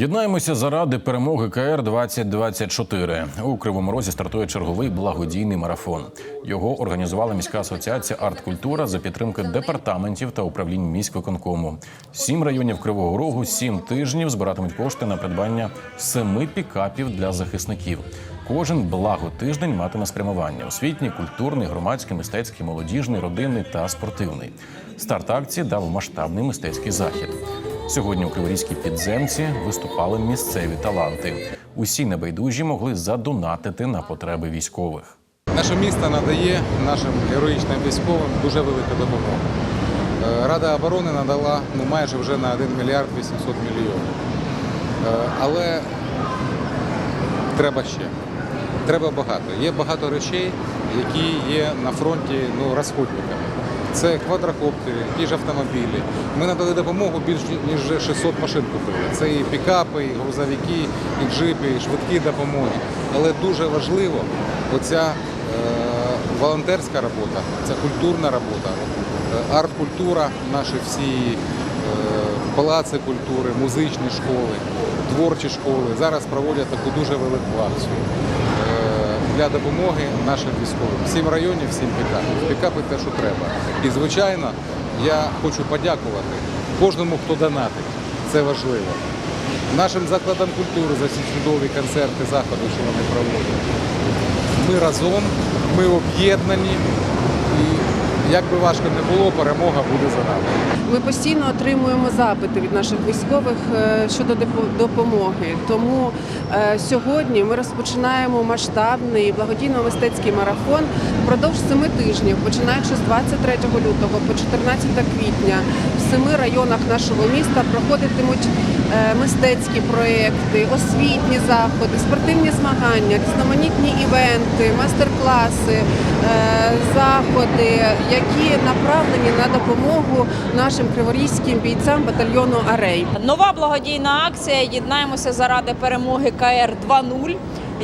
Єднаємося заради перемоги КР 2024 У Кривому Розі стартує черговий благодійний марафон. Його організувала міська асоціація «Арткультура» за підтримки департаментів та управлінь міськвиконкому. Сім районів Кривого Рогу сім тижнів збиратимуть кошти на придбання семи пікапів для захисників. Кожен благотиждень матиме спрямування: освітній, культурний, громадський, мистецький, молодіжний, родинний та спортивний. Старт акції дав масштабний мистецький захід. Сьогодні у Криворізькій підземці виступали місцеві таланти. Усі небайдужі могли задонатити на потреби військових. Наше місто надає нашим героїчним військовим дуже велику допомогу. Е, Рада оборони надала ну, майже вже на 1 мільярд 800 мільйонів. Е, Але треба ще. Треба багато. Є багато речей, які є на фронті ну, розходниками. Це квадрокоптери, ті ж автомобілі. Ми надали допомогу більш ніж 600 машин купили. Це і пікапи, і грузовики, і джипи, і швидкі допомоги. Але дуже важливо оця е, волонтерська робота, ця культурна робота, е, арт-культура, наші всі е, палаци культури, музичні школи, творчі школи зараз проводять таку дуже велику акцію для допомоги нашим військовим. Всім районів, всім пікапів. Пікапи те, що треба. І звичайно, я хочу подякувати кожному, хто донатить. Це важливо. Нашим закладам культури за ці чудові концерти, заходи, що вони проводять. Ми разом, ми об'єднані. Як би важко не було, перемога буде за нами. Ми постійно отримуємо запити від наших військових е, щодо допомоги. Тому е, сьогодні ми розпочинаємо масштабний благодійно-мистецький марафон впродовж семи тижнів, починаючи з 23 лютого по 14 квітня. Семи районах нашого міста проходитимуть е, мистецькі проекти, освітні заходи, спортивні змагання, різноманітні івенти, майстер-класи, е, заходи, які направлені на допомогу нашим криворізьким бійцям батальйону Арей. Нова благодійна акція Єднаємося заради перемоги КР 2.0.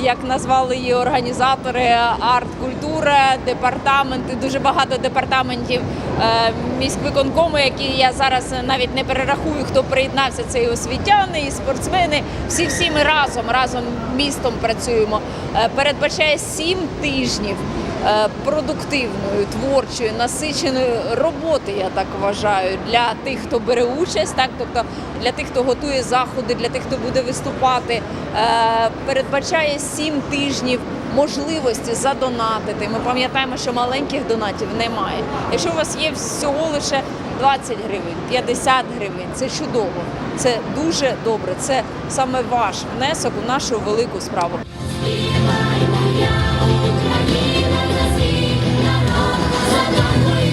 Як назвали її організатори арт-культура, департаменти, дуже багато департаментів е, міськвиконкому, які я зараз навіть не перерахую, хто приєднався. Це і освітяни, і спортсмени. Всі всі ми разом, разом містом працюємо. Е, передбачає сім тижнів е, продуктивної, творчої, насиченої роботи, я так вважаю, для тих, хто бере участь, так тобто для тих, хто готує заходи, для тих, хто буде виступати. Е, Передбачає сім тижнів можливості задонатити. Ми пам'ятаємо, що маленьких донатів немає. Якщо у вас є всього лише 20 гривень, 50 гривень, це чудово, це дуже добре. Це саме ваш внесок у нашу велику справу. Ukraina, Ukraina, Ukraina, Ukraina,